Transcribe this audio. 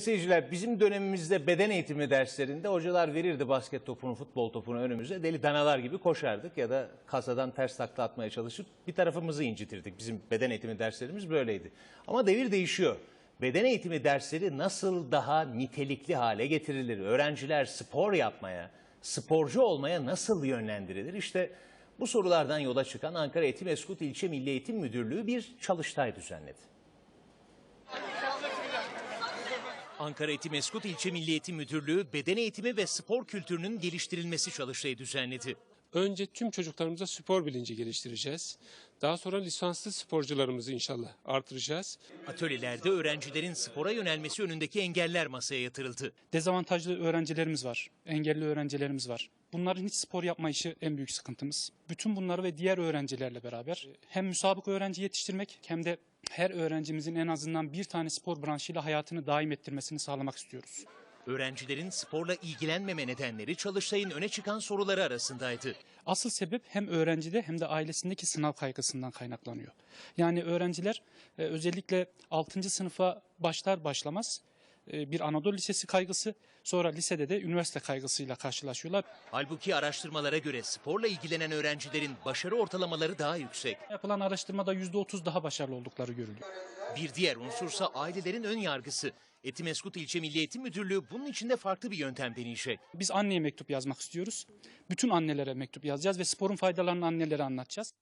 Seyirciler bizim dönemimizde beden eğitimi derslerinde hocalar verirdi basket topunu, futbol topunu önümüze. Deli danalar gibi koşardık ya da kasadan ters takla atmaya çalışıp bir tarafımızı incitirdik. Bizim beden eğitimi derslerimiz böyleydi. Ama devir değişiyor. Beden eğitimi dersleri nasıl daha nitelikli hale getirilir? Öğrenciler spor yapmaya, sporcu olmaya nasıl yönlendirilir? İşte bu sorulardan yola çıkan Ankara Eğitim Eskut İlçe Milli Eğitim Müdürlüğü bir çalıştay düzenledi. Ankara Eğitim Eskut İlçe Milli Eğitim Müdürlüğü beden eğitimi ve spor kültürünün geliştirilmesi çalıştayı düzenledi. Önce tüm çocuklarımıza spor bilinci geliştireceğiz. Daha sonra lisanslı sporcularımızı inşallah artıracağız. Atölyelerde öğrencilerin spora yönelmesi önündeki engeller masaya yatırıldı. Dezavantajlı öğrencilerimiz var, engelli öğrencilerimiz var. Bunların hiç spor yapma işi en büyük sıkıntımız. Bütün bunları ve diğer öğrencilerle beraber hem müsabık öğrenci yetiştirmek hem de her öğrencimizin en azından bir tane spor branşıyla hayatını daim ettirmesini sağlamak istiyoruz. Öğrencilerin sporla ilgilenmeme nedenleri çalıştayın öne çıkan soruları arasındaydı. Asıl sebep hem öğrencide hem de ailesindeki sınav kaygısından kaynaklanıyor. Yani öğrenciler e, özellikle 6. sınıfa başlar başlamaz bir Anadolu Lisesi kaygısı, sonra lisede de üniversite kaygısıyla karşılaşıyorlar. Halbuki araştırmalara göre sporla ilgilenen öğrencilerin başarı ortalamaları daha yüksek. Yapılan araştırmada %30 daha başarılı oldukları görülüyor. Bir diğer unsursa ailelerin ön yargısı. Etimeskut İlçe Milli Eğitim Müdürlüğü bunun için de farklı bir yöntem deneyecek. Biz anneye mektup yazmak istiyoruz. Bütün annelere mektup yazacağız ve sporun faydalarını annelere anlatacağız.